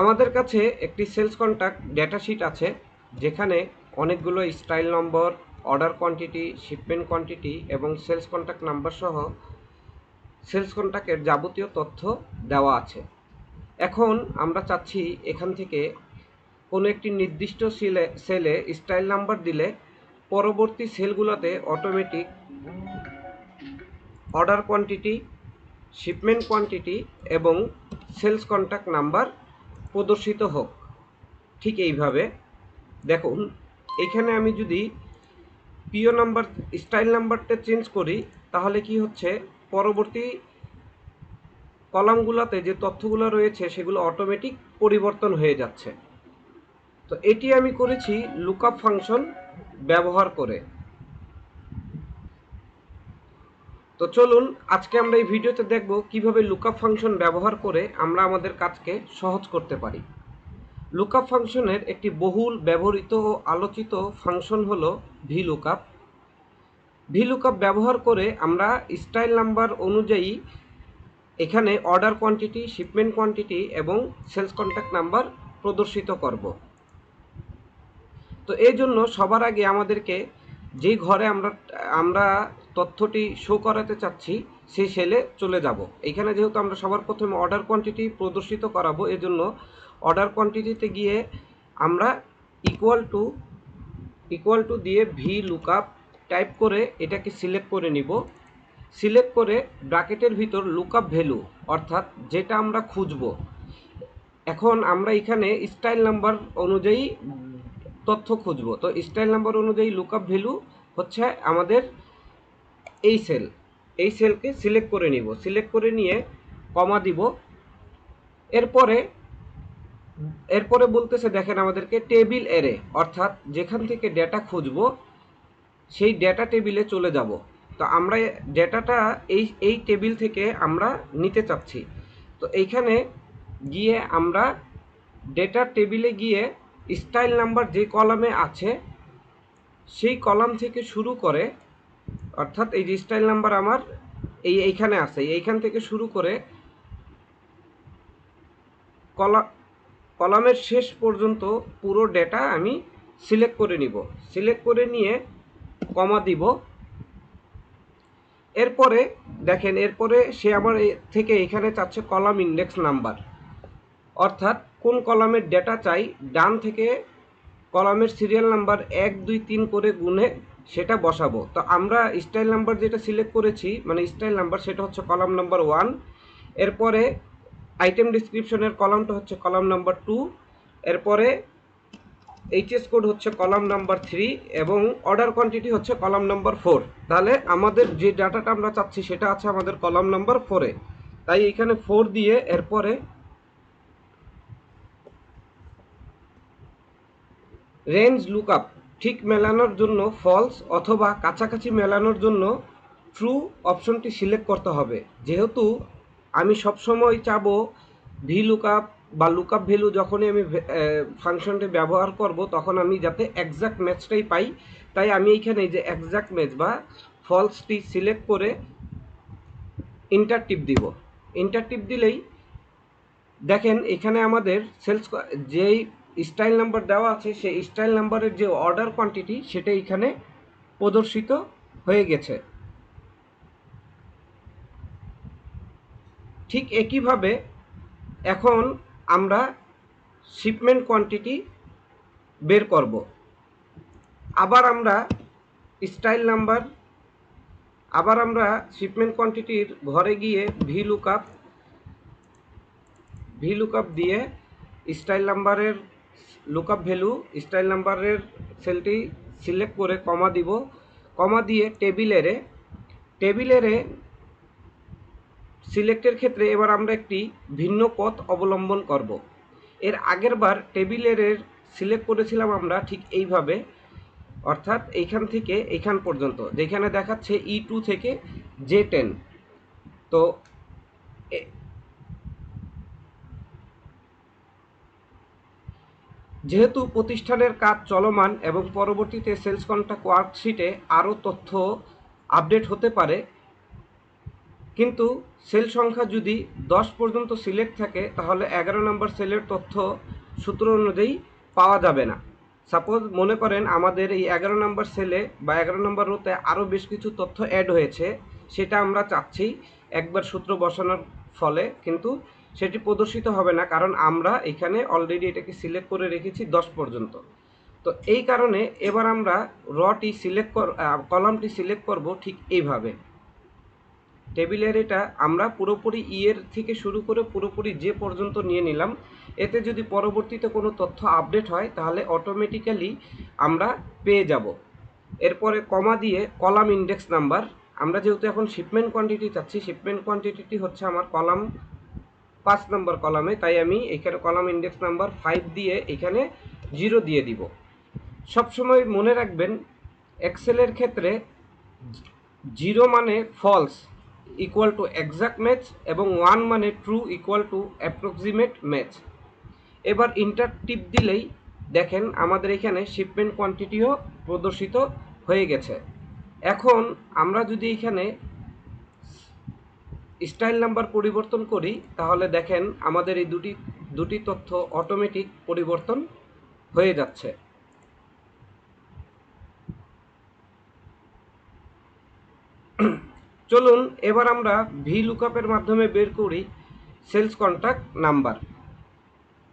আমাদের কাছে একটি সেলস কন্ট্যাক্ট ডেটা শিট আছে, যেখানে অনেকগুলো style number order quantity shipment quantity এবং সেলস কন্ট্যাক্ট নাম্বার সহ সেলস কন্ট্যাক্টের যাবতীয় তথ্য দেওয়া আছে। এখন আমরা চাচ্ছি এখান থেকে কোনো একটি নির্দিষ্ট সেলে সেলে স্টাইল নাম্বার দিলে পরবর্তী সেলগুলোতে automatic order quantity shipment quantity এবং সেলস কন্ট্যাক্ট নাম্বার প্রদর্শিত হোক। ঠিক এইভাবে। দেখুন, এখানে আমি যদি পিও নাম্বার স্টাইল নাম্বারটা চেঞ্জ করি, তাহলে কি হচ্ছে? পরবর্তী কলামগুলোতে যে তথ্যগুলো রয়েছে, সেগুলো অটোমেটিক পরিবর্তন হয়ে যাচ্ছে। তো এটি আমি করেছি লুকআপ ফাংশন ব্যবহার করে। তো চলুন, আজকে আমরা এই ভিডিওতে দেখব কীভাবে লুকআপ ফাংশন ব্যবহার করে আমরা আমাদের কাজকে সহজ করতে পারি। লুকআপ ফাংশনের একটি বহুল ব্যবহৃত ও আলোচিত ফাংশন হলো ভি লুকআপ ভি লুকআপ ব্যবহার করে আমরা স্টাইল নাম্বার অনুযায়ী এখানে অর্ডার কোয়ান্টিটি, শিপমেন্ট কোয়ান্টিটি এবং সেলস কন্ট্যাক্ট নাম্বার প্রদর্শিত করব। তো এই জন্য সবার আগে আমাদেরকে যেই ঘরে আমরা আমরা তথ্যটি শো করাতে চাচ্ছি সেই সেলে চলে যাব। এখানে যেহেতু আমরা সবার প্রথমে অর্ডার কোয়ান্টিটি প্রদর্শিত করাবো, এজন্য অর্ডার কোয়ান্টিটিতে গিয়ে আমরা ইকুয়াল টু ইকুয়াল টু দিয়ে ভি লুকআপ টাইপ করে এটাকে সিলেক্ট করে নিব। সিলেক্ট করে ব্র্যাকেটের ভিতর লুকআপ ভ্যালু অর্থাৎ যেটা আমরা খুঁজব। এখন আমরা এখানে স্টাইল নাম্বার অনুযায়ী তথ্য খুঁজব। তো স্টাইল নাম্বার অনুযায়ী লুকআপ ভ্যালু হচ্ছে আমাদের এই সেল এই সেলকে সিলেক্ট করে নিব। সিলেক্ট করে নিয়ে কমা দিব। এরপরে এরপরে বলতেছে, দেখেন আমাদেরকে টেবিল এরে অর্থাৎ যেখান থেকে ডেটা খুঁজব, সেই ডেটা টেবিলে চলে যাব। তো আমরা ডেটাটা এই এই টেবিল থেকে আমরা নিতে চাচ্ছি। তো এইখানে গিয়ে আমরা ডেটা টেবিলে গিয়ে স্টাইল নাম্বার যে কলামে আছে, সেই কলাম থেকে শুরু করে অর্থাৎ এই যে স্টাইল নাম্বার আমার এই এইখানে আছে এইখান থেকে শুরু করে কলা, কলামের শেষ পর্যন্ত পুরো ডেটা আমি সিলেক্ট করে নিব। সিলেক্ট করে নিয়ে কমা দিব। এরপরে দেখেন, এরপরে সে আমার থেকে এখানে চাচ্ছে কলাম ইন্ডেক্স নাম্বার অর্থাৎ কোন কলামের ডেটা চাই, ডান থেকে কলামের সিরিয়াল নাম্বার এক, দুই, তিন করে গুনে সেটা বসাবো। তো আমরা স্টাইল নাম্বার যেটা সিলেক্ট করেছি মানে স্টাইল নাম্বার সেটা হচ্ছে কলাম নাম্বার ওয়ান এরপরে আইটেম ডিসক্রিপশনের কলামটা হচ্ছে কলাম নাম্বার টু এরপরে এইচএস কোড হচ্ছে কলাম নাম্বার থ্রি এবং অর্ডার কোয়ান্টিটি হচ্ছে কলাম নাম্বার ফোর তাহলে আমাদের যে ডাটাটা আমরা চাচ্ছি সেটা আছে আমাদের কলাম নাম্বার ফোরে তাই এখানে ফোর দিয়ে এরপরে রেঞ্জ লুকআপ ঠিক মেলানোর জন্য ফলস অথবা কাছাকাছি মেলানোর জন্য ট্রু অপশনটি সিলেক্ট করতে হবে। যেহেতু আমি সবসময় চাবো ভি লুকআপ বা লুকআপ ভ্যালু যখনই আমি ফাংশনটি ব্যবহার করব তখন আমি যাতে এক্সাক্ট ম্যাচটাই পাই। তাই আমি এইখানে যে এক্সাক্ট ম্যাচ বা ফলসটি সিলেক্ট করে ইন্টার টিপ দিব। ইন্টার টিপ দিলেই দেখেন এখানে আমাদের সেলস যেই স্টাইল নাম্বার দেওয়া আছে, সেই স্টাইল নাম্বারের যে অর্ডার কোয়ান্টিটি সেটা এখানে প্রদর্শিত হয়ে গেছে। ঠিক একইভাবে এখন আমরা শিপমেন্ট কোয়ান্টিটি বের করব। আবার আমরা স্টাইল নাম্বার আবার আমরা শিপমেন্ট কোয়ান্টিটির ঘরে গিয়ে ভি লুকআপ ভি লুকআপ দিয়ে স্টাইল নাম্বারের লুকআপ ভ্যালু স্টাইল নাম্বারের সেলটি সিলেক্ট করে কমা দিব। কমা দিয়ে টেবিলেরে টেবিলেরে সিলেক্টের ক্ষেত্রে এবার আমরা একটি ভিন্ন পথ অবলম্বন করব। এর আগের বার টেবিলের সিলেক্ট করেছিলাম আমরা ঠিক এইভাবে, অর্থাৎ এইখান থেকে এইখান পর্যন্ত। যেখানে দেখাচ্ছে ই টু থেকে জে টেন তো যেহেতু প্রতিষ্ঠানের কাজ চলমান এবং পরবর্তীতে সেলস কন্ট্যাক্ট ওয়ার্কশিটে আরও তথ্য আপডেট হতে পারে, কিন্তু সেল সংখ্যা যদি দশ পর্যন্ত সিলেক্ট থাকে, তাহলে এগারো নম্বর সেলের তথ্য সূত্র অনুযায়ী পাওয়া যাবে না। সাপোজ মনে করেন আমাদের এই এগারো নম্বর সেলে বা এগারো নম্বর রোতে আরও বেশ কিছু তথ্য অ্যাড হয়েছে, সেটা আমরা চাচ্ছি একবার সূত্র বসানোর ফলে, কিন্তু সেটি প্রদর্শিত হবে না, কারণ আমরা এখানে অলরেডি এটাকে সিলেক্ট করে রেখেছি দশ পর্যন্ত। তো এই কারণে এবার আমরা রটি সিলেক্ট কর কলামটি সিলেক্ট করব ঠিক এইভাবে। টেবিলের এটা আমরা পুরোপুরি ইয়ের থেকে শুরু করে পুরোপুরি যে পর্যন্ত নিয়ে নিলাম, এতে যদি পরবর্তীতে কোনো তথ্য আপডেট হয়, তাহলে অটোমেটিক্যালি আমরা পেয়ে যাব। এরপরে কমা দিয়ে কলাম ইন্ডেক্স নাম্বার আমরা যেহেতু এখন শিপমেন্ট কোয়ান্টিটি চাচ্ছি শিপমেন্ট কোয়ান্টিটিটি হচ্ছে আমার কলাম পাঁচ নম্বর কলামে, তাই আমি এখানে কলাম ইন্ডেক্স নাম্বার ফাইভ দিয়ে এখানে জিরো দিয়ে দিব। সবসময় মনে রাখবেন এক্সেলের ক্ষেত্রে জিরো মানে false equal to exact match এবং ওয়ান মানে true equal to approximate match এবার ইন্টার টিপ দিলেই দেখেন আমাদের এখানে শিপমেন্ট কোয়ান্টিটিও প্রদর্শিত হয়ে গেছে। এখন আমরা যদি এখানে স্টাইল নাম্বার পরিবর্তন করি, তাহলে দেখেন আমাদের এই দুটি দুটি তথ্য অটোমেটিক পরিবর্তন হয়ে যাচ্ছে। চলুন এবার আমরা ভি লুকআপের মাধ্যমে বের করি সেলস কন্ট্যাক্ট নাম্বার।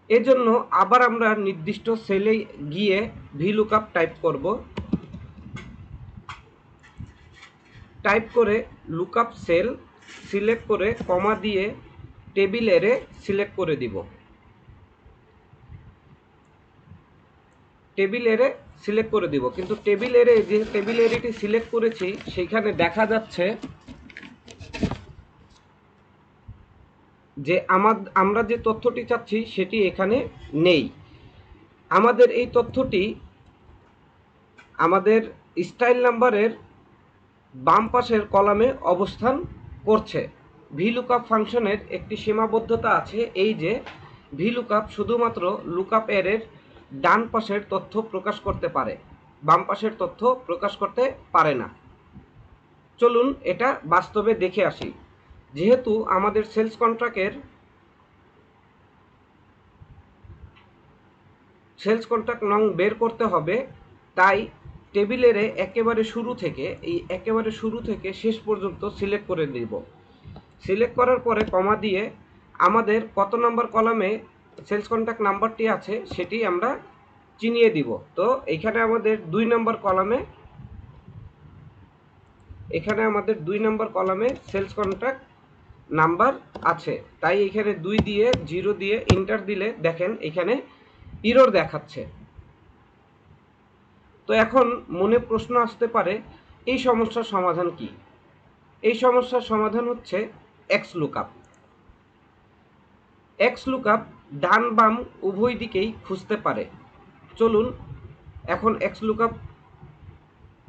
এজন্য আবার আমরা নির্দিষ্ট সেলে গিয়ে ভি লুকআপ টাইপ করব। টাইপ করে লুকআপ সেল সিলেক্ট করে কমা দিয়ে টেবিল এরে সিলেক্ট করে দিব। টেবিল এরে সিলেক্ট করে দিব। কিন্তু টেবিল এরে যে টেবিল এরিটি সিলেক্ট করেছি সেখানে দেখা যাচ্ছে যে আমার আমরা যে তথ্যটি চাচ্ছি, সেটি এখানে নেই। আমাদের এই তথ্যটি আমাদের স্টাইল নাম্বারের বাম পাশের কলামে অবস্থান করছে। ভি লুকআপ ফাংশনের একটি সীমাবদ্ধতা আছে এই যে ভি লুকআপ শুধুমাত্র লুকআপ এরের ডান পাশের তথ্য প্রকাশ করতে পারে, বাম পাশের তথ্য প্রকাশ করতে পারে না। চলুন এটা বাস্তবে দেখে আসি। যেহেতু আমাদের সেলস কন্ট্রাক্টের সেলস কন্ট্রাক্ট নং বের করতে হবে, তাই টেবিলের একেবারে শুরু থেকে, এই একেবারে শুরু থেকে শেষ পর্যন্ত সিলেক্ট করে দিব সিলেক্ট করার পরে কমা দিয়ে আমাদের কত নম্বর কলামে সেলস কন্ট্যাক্ট নাম্বারটি আছে সেটি আমরা চিনিয়ে দিব। তো এখানে আমাদের দুই নম্বর কলামে এখানে আমাদের দুই নম্বর কলামে সেলস কন্ট্যাক্ট নাম্বার আছে। তাই এখানে দুই দিয়ে জিরো দিয়ে ইন্টার দিলে দেখেন এখানে ইরোর দেখাচ্ছে। তো এখন মনে প্রশ্ন আসতে পারে, এই সমস্যার সমাধান কি? এই সমস্যার সমাধান হচ্ছে এক্স লুকআপ এক্স লুকআপ ডান বাম উভয় দিকেই খুঁজতে পারে। চলুন এখন এক্স লুকআপ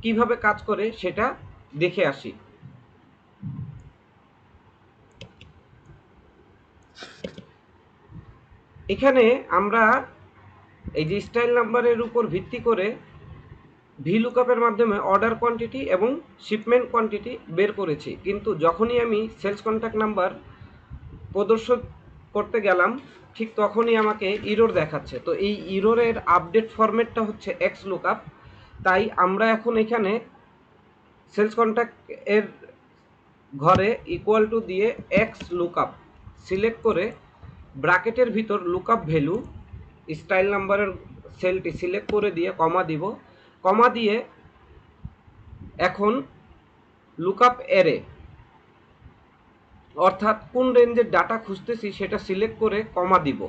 কীভাবে কাজ করে সেটা দেখে আসি। এখানে আমরা এই যে স্টাইল নাম্বারের উপর ভিত্তি করে ভি লুকআপের মাধ্যমে অর্ডার কোয়ান্টিটি এবং শিপমেন্ট কোয়ান্টিটি বের করেছি। কিন্তু যখনই আমি সেলস কন্ট্যাক্ট নাম্বার প্রদর্শন করতে গেলাম, ঠিক তখনই আমাকে ইরোর দেখাচ্ছে। তো এই ইরোরের আপডেট ফরম্যাটটা হচ্ছে এক্স লুকআপ তাই আমরা এখন এখানে সেলস কন্ট্যাক্ট এর ঘরে ইকুয়াল টু দিয়ে এক্স লুকআপ সিলেক্ট করে ব্র্যাকেটের ভিতর লুকআপ ভ্যালু স্টাইল নাম্বারের সেলটি সিলেক্ট করে দিয়ে কমা দিব। কমা দিয়ে এখন লুকআপ এরে অর্থাৎ কোন রেঞ্জের ডাটা খুঁজতেছি সেটা সিলেক্ট করে কমা দিব।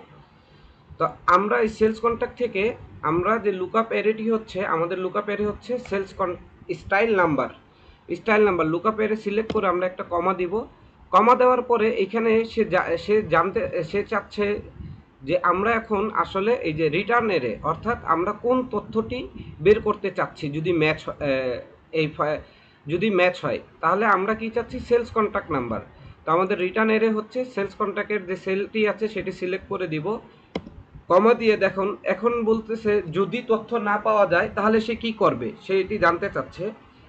তো আমরা এই সেলস কন্ট্যাক্ট থেকে আমরা যে লুকআপ এরেটি হচ্ছে, আমাদের লুকআপ এরে হচ্ছে সেলস কন style number style number lookup array select করে আমরা একটা কমা দিব। কমা দেওয়ার পরে এখানে সে সে জানতে সে চাচ্ছে যে আমরা এখন আসলে এই যে রিটার্ন এরে অর্থাৎ আমরা কোন তথ্যটি বের করতে চাচ্ছি যদি ম্যাচ এই যদি ম্যাচ হয়, তাহলে আমরা কি চাচ্ছি? সেলস কন্ট্যাক্ট নাম্বার তো আমাদের রিটার্ন এরে হচ্ছে সেলস কন্ট্যাক্টের যে সেলটি আছে, সেটি সিলেক্ট করে দিব। কমা দিয়ে দেখুন, এখন বলতেছে যদি তথ্য না পাওয়া যায়, তাহলে সে কি করবে? সে এটি জানতে চাচ্ছে।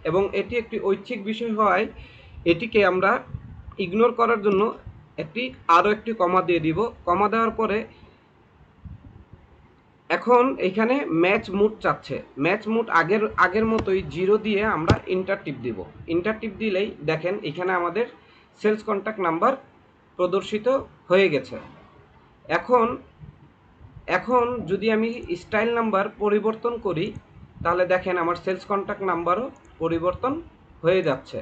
এবং এটি একটি ঐচ্ছিক বিষয় হওয়ায় এটিকে আমরা ইগনোর করার জন্য একটি, আরও একটি কমা দিয়ে দিব। কমা দেওয়ার পরে এখন এখানে ম্যাচ মুড চাচ্ছে। ম্যাচ মুড আগের আগের মতোই জিরো দিয়ে আমরা ইন্টার টিপ দিব। ইন্টার টিপ দিলেই দেখেন এখানে আমাদের সেলস কন্ট্যাক্ট নাম্বার প্রদর্শিত হয়ে গেছে। এখন এখন যদি আমি স্টাইল নাম্বার পরিবর্তন করি, তাহলে দেখেন আমার সেলস কন্ট্যাক্ট নাম্বারও পরিবর্তন হয়ে যাচ্ছে।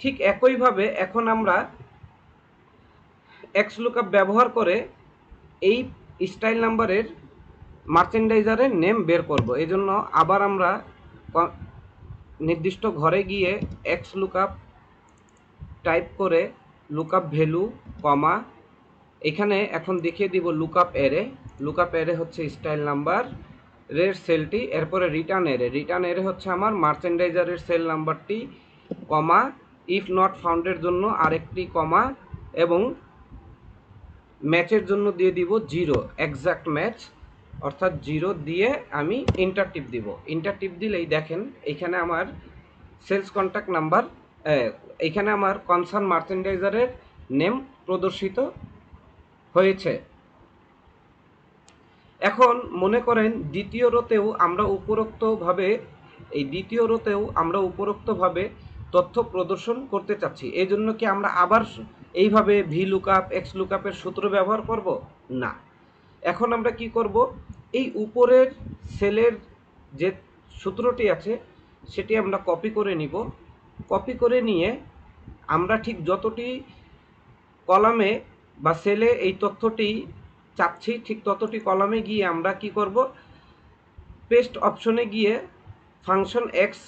ঠিক একইভাবে এখন আমরা এক্স লুকআপ ব্যবহার করে এই স্টাইল নাম্বারের মার্চেন্ডাইজারের নেম বের করব। এই জন্য আবার আমরা নির্দিষ্ট ঘরে গিয়ে এক্স লুকআপ টাইপ করে লুকআপ ভ্যালু কমা এখানে এখন দেখিয়ে দিব লুকআপ এরে লুকআপ এরে হচ্ছে স্টাইল নাম্বার রের সেলটি এরপরে রিটার্ন এরে রিটার্ন এরে হচ্ছে আমার মার্চেন্ডাইজারের সেল নাম্বারটি কমা ইফ নট ফাউন্ডের জন্য আরেকটি কমা এবং ম্যাচের জন্য দিয়ে দিব জিরো এক্সাক্ট ম্যাচ, অর্থাৎ জিরো দিয়ে আমি ইন্টার টিপ দিব। ইন্টার টিপ দিলেই দেখেন, এখানে আমার সেলস কন্ট্যাক্ট নাম্বার এখানে আমার কনসার্ন মার্চেন্ডাইজারের নেম প্রদর্শিত হয়েছে। এখন মনে করেন দ্বিতীয় রোতেও আমরা উপরোক্তভাবে, এই দ্বিতীয় রোতেও আমরা উপরোক্তভাবে তথ্য প্রদর্শন করতে চাচ্ছি। এই জন্য কি আমরা আবার এইভাবে ভি লুকআপ এক্স লুকআপের সূত্র ব্যবহার করব? না। এখন আমরা কি করব? এই উপরের সেলের যে সূত্রটি আছে, সেটি আমরা কপি করে নিব। কপি করে নিয়ে আমরা ঠিক যতটি কলামে বা সেলে এই তথ্যটি চাচ্ছি ঠিক ততটি কলামে গিয়ে আমরা কি করব? পেস্ট অপশনে গিয়ে ফাংশন এক্স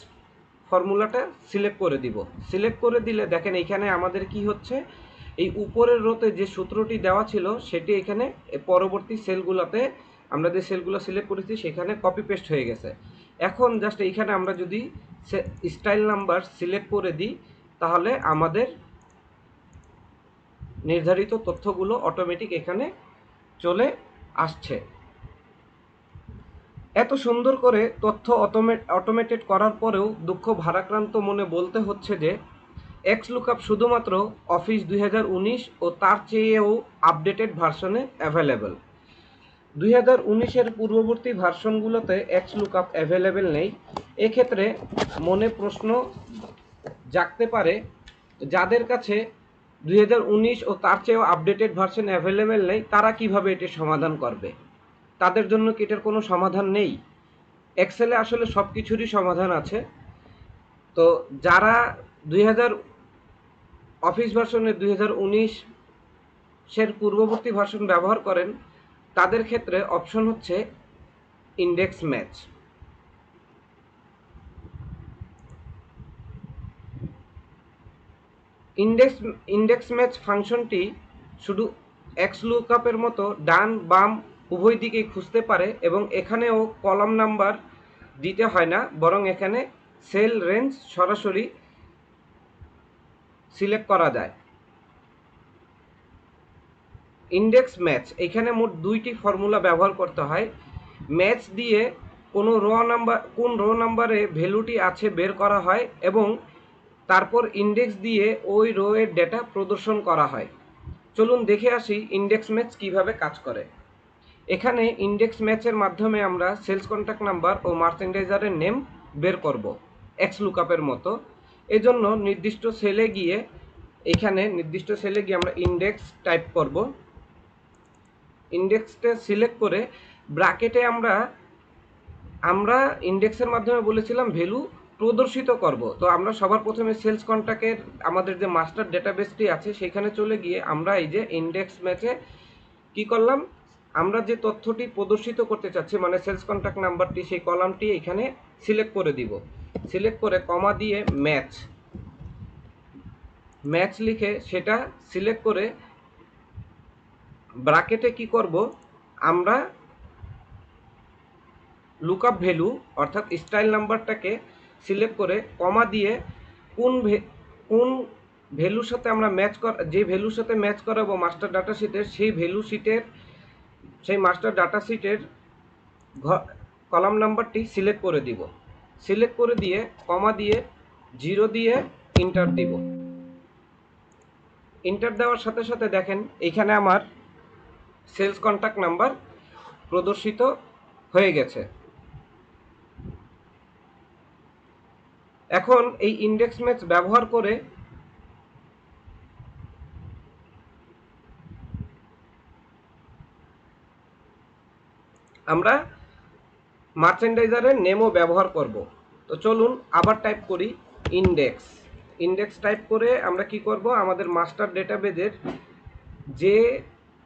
ফর্মুলাটা সিলেক্ট করে দিব। সিলেক্ট করে দিলে দেখেন এখানে আমাদের কি হচ্ছে? এই উপরের রোতে যে সূত্রটি দেওয়া ছিল, সেটি এখানে পরবর্তী সেলগুলোতে আমরা যে সেলগুলো সিলেক্ট করেছি, সেখানে কপি পেস্ট হয়ে গেছে। এখন জাস্ট এইখানে আমরা যদি স্টাইল নাম্বার সিলেক্ট করে দিই, তাহলে আমাদের নির্ধারিত তথ্যগুলো অটোমেটিক এখানে চলে আসছে। এত সুন্দর করে তথ্য অটোমেটেড করার পরেও দুঃখ ভারাক্রান্ত মনে বলতে হচ্ছে যে এক্স লুকআপ শুধুমাত্র অফিস দুই হাজার উনিশ ও তার চেয়েও আপডেটেড ভার্সনে অ্যাভেলেবেল দুই হাজার উনিশের পূর্ববর্তী ভার্সনগুলোতে এক্স লুকআপ অ্যাভেলেবেল নেই। এক্ষেত্রে মনে প্রশ্ন জাগতে পারে, যাদের কাছে দুই হাজার উনিশ ও তার চেয়েও আপডেটেড ভার্সন অ্যাভেলেবেল নেই, তারা কীভাবে এটির সমাধান করবে? তাদের জন্য কি এটার কোনো সমাধান নেই? এক্সেলে আসলে সব কিছুরই সমাধান আছে। তো যারা দুই হাজার অফিস ভার্সনের দুই হাজার পূর্ববর্তী ভার্সন ব্যবহার করেন, তাদের ক্ষেত্রে অপশন হচ্ছে index match index index match ফাংশনটি শুধু এক্স লুকআপের মতো ডান, বাম উভয় দিকেই খুঁজতে পারে এবং এখানেও কলাম নাম্বার দিতে হয় না, বরং এখানে সেল রেঞ্জ সরাসরি সিলেক্ট করা যায়। ইন্ডেক্স ম্যাচ, এখানে মোট দুইটি ফর্মুলা ব্যবহার করতে হয়। ম্যাচ দিয়ে কোনো র নাম্বার কোন রো নাম্বারে ভ্যালুটি আছে বের করা হয় এবং তারপর ইন্ডেক্স দিয়ে ওই রো এর ডেটা প্রদর্শন করা হয়। চলুন দেখে আসি ইন্ডেক্স ম্যাচ কীভাবে কাজ করে। এখানে ইন্ডেক্স ম্যাচের মাধ্যমে আমরা সেলস কন্ট্যাক্ট নাম্বার ও মার্চেন্ডাইজারের নেম বের করব। এক্স লুকআপের মতো। এজন্য নির্দিষ্ট সেলে গিয়ে, এখানে নির্দিষ্ট সেলে গিয়ে আমরা ইন্ডেক্স টাইপ করব। ইন্ডেক্সটা সিলেক্ট করে ব্র্যাকেটে আমরা আমরা ইন্ডেক্সের মাধ্যমে বলেছিলাম ভ্যালু প্রদর্শিত করব। তো আমরা সবার প্রথমে সেলস কন্ট্যাক্টের আমাদের যে মাস্টার ডেটাবেসটি আছে, সেখানে চলে গিয়ে আমরা এই যে ইন্ডেক্স ম্যাচে কি করলাম? আমরা যে তথ্যটি প্রদর্শিত করতে চাচ্ছি মানে সেলস কন্ট্যাক্ট নাম্বারটি সেই কলামটি এখানে সিলেক্ট করে দিব। সিলেক্ট করে কমা দিয়ে ম্যাচ ম্যাচ লিখে সেটা সিলেক্ট করে ব্র্যাকেটে কি করব? আমরা লুকআপ ভ্যালু অর্থাৎ স্টাইল নাম্বারটাকে সিলেক্ট করে কমা দিয়ে কোন কোন ভ্যালুর সাথে আমরা ম্যাচ কর, যে ভ্যালুর সাথে ম্যাচ করাবো মাস্টার ডাটা শিটের সেই ভ্যালু শিটের সেই মাস্টার ডাটা শিটের কলাম নাম্বারটি সিলেক্ট করে দিব। সিলেক্ট করে দিয়ে কমা দিয়ে জিরো দিয়ে ইন্টার দিব। ইন্টার দেওয়ার সাথে সাথে দেখেন, এখানে আমার সেলস কন্ট্যাক্ট নাম্বার প্রদর্শিত হয়ে গেছে। এখন এই ইন্ডেক্স ম্যাচ ব্যবহার করে আমরা মার্চেন্ডাইজারের নেমও ব্যবহার করব। তো চলুন আবার টাইপ করি ইন্ডেক্স ইন্ডেক্স টাইপ করে আমরা কি করব? আমাদের মাস্টার ডেটাবেজের যে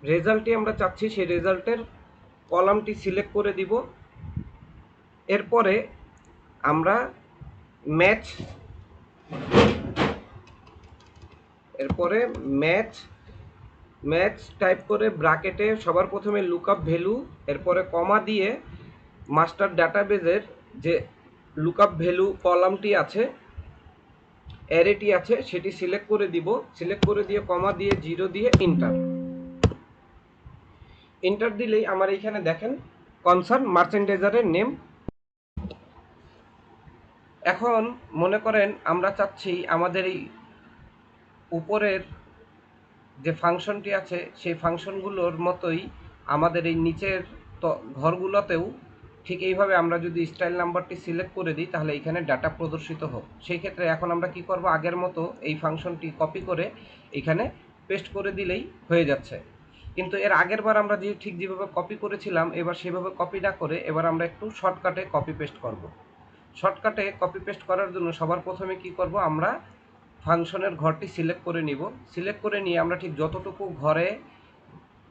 রেজাল্টটি আমরা চাচ্ছি, সেই রেজাল্টের কলামটি সিলেক্ট করে দিব। এরপরে আমরা ম্যাচ এরপরে ম্যাচ ম্যাচ টাইপ করে ব্রাকেটে সবার প্রথমে লুকআপ ভ্যালু এরপরে কমা দিয়ে মাস্টার ডাটাবেজের যে লুকআপ ভ্যালু কলামটি আছে, অ্যারেটি আছে, সেটি সিলেক্ট করে দিব। সিলেক্ট করে দিয়ে কমা দিয়ে জিরো দিয়ে ইন্টার ইন্টার দিলেই আমার এইখানে দেখেন, কনসার্ন মার্চেন্ডাইজারের নেম। এখন মনে করেন আমরা চাচ্ছি আমাদের এই উপরের যে ফাংশনটি আছে, সেই ফাংশনগুলোর মতোই আমাদের এই নিচের ঘরগুলোতেও ঠিক এইভাবে আমরা যদি স্টাইল নাম্বারটি সিলেক্ট করে দিই, তাহলে এখানে ডাটা প্রদর্শিত হোক। সেই ক্ষেত্রে এখন আমরা কি করব? আগের মতো এই ফাংশনটি কপি করে এখানে পেস্ট করে দিলেই হয়ে যাচ্ছে। কিন্তু এর আগের বার আমরা যে ঠিক যেভাবে কপি করেছিলাম, এবার সেভাবে কপি না করে এবার আমরা একটু শর্টকাটে কপি পেস্ট করব। শর্টকাটে কপি পেস্ট করার জন্য সবার প্রথমে কি করব? আমরা ফাংশনের ঘরটি সিলেক্ট করে নিব। সিলেক্ট করে নিয়ে আমরা ঠিক যতটুকু ঘরে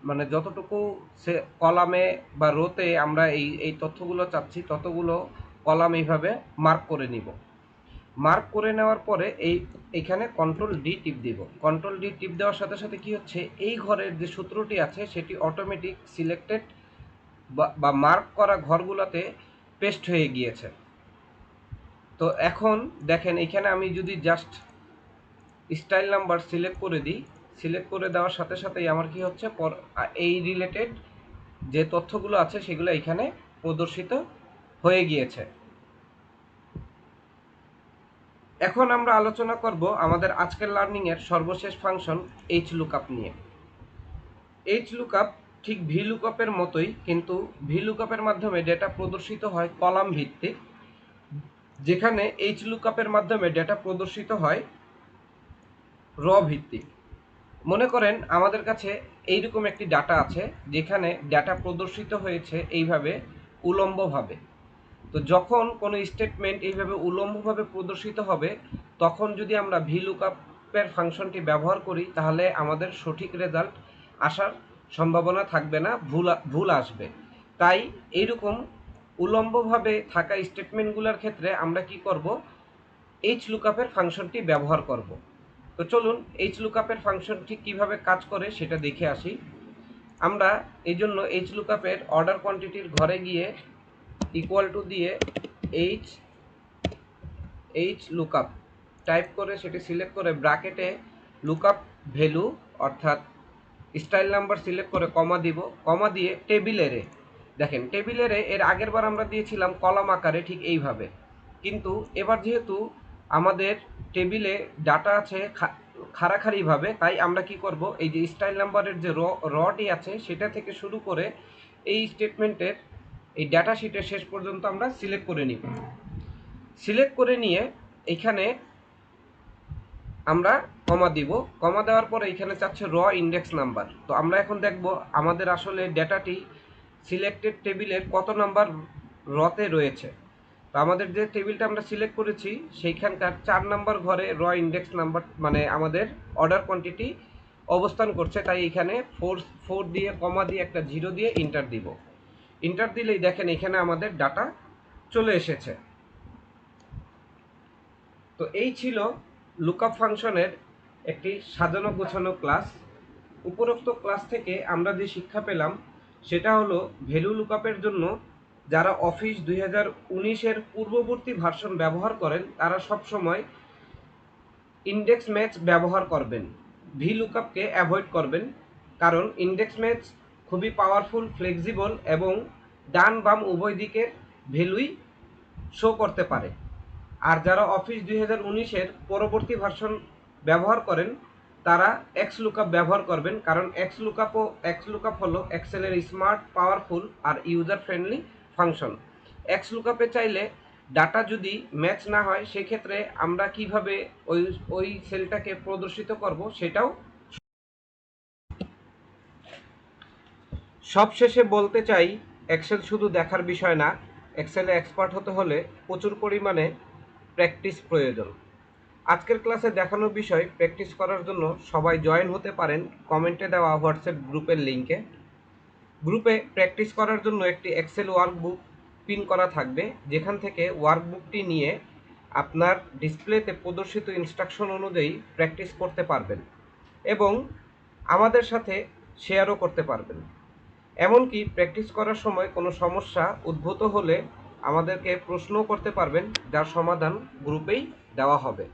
মানে যতটুকু সে কলামে বা রোতে আমরা এই এই তথ্যগুলো চাচ্ছি, ততগুলো কলাম এইভাবে মার্ক করে নিব। মার্ক করে নেওয়ার পরে এই, এখানে কন্ট্রোল ডি টিপ দিব। কন্ট্রোল ডি টিপ দেওয়ার সাথে সাথে কি হচ্ছে, এই ঘরের যে সূত্রটি আছে সেটি অটোমেটিক সিলেক্টেড বা মার্ক করা ঘরগুলোতে পেস্ট হয়ে গিয়েছে। তো এখন দেখেন, এখানে আমি যদি জাস্ট স্টাইল নাম্বার সিলেক্ট করে দিই সিলেক্ট করে দেওয়ার সাথে সাথেই আমার কি হচ্ছে, পর- এই রিলেটেড যে তথ্যগুলো আছে সেগুলো এখানে প্রদর্শিত হয়ে গিয়েছে। এখন আমরা আলোচনা করব আমাদের আজকের লার্নিং এর সর্বশেষ ফাংশন এইচ লুকআপ নিয়ে। এইচ লুকআপ ঠিক ভি লুকআপের মতোই, কিন্তু ভি লুকআপের মাধ্যমে ডেটা প্রদর্শিত হয় কলাম ভিত্তিক। যেখানে এইচ লুকআপের মাধ্যমে ডেটা প্রদর্শিত হয় র ভিত্তিক। মনে করেন আমাদের কাছে এইরকম একটি ডাটা আছে যেখানে ডাটা প্রদর্শিত হয়েছে এইভাবে উলম্বভাবে। তো যখন কোনো স্টেটমেন্ট এইভাবে উলম্বভাবে প্রদর্শিত হবে, তখন যদি আমরা ভি লুকআপের ফাংশনটি ব্যবহার করি, তাহলে আমাদের সঠিক রেজাল্ট আসার সম্ভাবনা থাকবে না, ভুল ভুল আসবে। তাই এইরকম উলম্বভাবে থাকা স্টেটমেন্টগুলোর ক্ষেত্রে আমরা কি করব? এইচ লুকআপের ফাংশনটি ব্যবহার করব। তো চলুন এইচ লুকআপের ফাংশনটি কীভাবে কাজ করে সেটা দেখে আসি। আমরা এই জন্য এইচ লুকআপের অর্ডার কোয়ান্টিটির ঘরে গিয়ে ইকুয়াল টু দিয়ে এইচ এইচ লুকআপ টাইপ করে সেটি সিলেক্ট করে ব্র্যাকেটে লুকআপ ভ্যালু অর্থাৎ স্টাইল নাম্বার সিলেক্ট করে কমা দিব। কমা দিয়ে টেবিলেরে দেখেন টেবিলেরে এর আগের বার আমরা দিয়েছিলাম কলাম আকারে ঠিক এইভাবে। কিন্তু এবার যেহেতু আমাদের টেবিলে ডাটা আছে খাড়াখাড়িভাবে, তাই আমরা কি করব? এই যে স্টাইল নাম্বারের যে রটি আছে, সেটা থেকে শুরু করে এই স্টেটমেন্টের এই ডাটা শিটের শেষ পর্যন্ত আমরা সিলেক্ট করে নিব। সিলেক্ট করে নিয়ে এখানে আমরা কমা দিব। কমা দেওয়ার পরে এখানে চাচ্ছে র ইন্ডেক্স নাম্বার তো আমরা এখন দেখব আমাদের আসলে ডেটাটি সিলেক্টেড টেবিলের কত নাম্বার রতে রয়েছে। তো আমাদের যে টেবিলটা আমরা সিলেক্ট করেছি, সেইখানকার চার নাম্বার ঘরে র ইন্ডেক্স নাম্বার মানে আমাদের অর্ডার কোয়ান্টিটি অবস্থান করছে। তাই এখানে ফোর ফোর দিয়ে কমা দিয়ে, একটা জিরো দিয়ে ইন্টার দিব। ইন্টার দিলেই দেখেন এখানে আমাদের ডাটা চলে এসেছে। তো এই ছিল লুকআপ ফাংশনের একটি সাজানো গোছানো ক্লাস উপরোক্ত ক্লাস থেকে আমরা যে শিক্ষা পেলাম, সেটা হলো ভ্যালু লুকআপের জন্য যারা অফিস দুই হাজার উনিশের পূর্ববর্তী ভার্সন ব্যবহার করেন, তারা সবসময় ইন্ডেক্স ম্যাচ ব্যবহার করবেন। ভি লুকআপকে অ্যাভয়েড করবেন, কারণ ইন্ডেক্স ম্যাচ খুবই পাওয়ারফুল ফ্লেক্সিবল এবং ডান বাম উভয় দিকের ভ্যালুই শো করতে পারে। আর যারা অফিস দুই হাজার উনিশের পরবর্তী ভার্সন ব্যবহার করেন, তারা এক্স লুকআপ ব্যবহার করবেন, কারণ এক্স লুকআপও এক্স লুকআপ হলো এক্সেলের স্মার্ট পাওয়ারফুল আর ইউজার ফ্রেন্ডলি ফাংশন। এক্স লুকআপে চাইলে ডাটা যদি ম্যাচ না হয়, সেক্ষেত্রে আমরা কীভাবে ওই ওই সেলটাকে প্রদর্শিত করব সেটাও সবশেষে বলতে চাই এক্সেল শুধু দেখার বিষয় না এক্সেলে এক্সপার্ট হতে হলে প্রচুর পরিমাণে প্র্যাকটিস প্রয়োজন। আজকের ক্লাসে দেখানোর বিষয় প্র্যাকটিস করার জন্য সবাই জয়েন হতে পারেন কমেন্টে দেওয়া হোয়াটসঅ্যাপ গ্রুপের লিঙ্কে গ্রুপে প্র্যাকটিস করার জন্য একটি এক্সেল ওয়ার্কবুক পিন করা থাকবে। যেখান থেকে ওয়ার্কবুকটি নিয়ে আপনার ডিসপ্লেতে প্রদর্শিত ইনস্ট্রাকশন অনুযায়ী প্র্যাকটিস করতে পারবেন এবং আমাদের সাথে শেয়ারও করতে পারবেন। এমনকি প্র্যাকটিস করার সময় কোনো সমস্যা উদ্ভূত হলে আমাদেরকে প্রশ্নও করতে পারবেন, যার সমাধান গ্রুপেই দেওয়া হবে।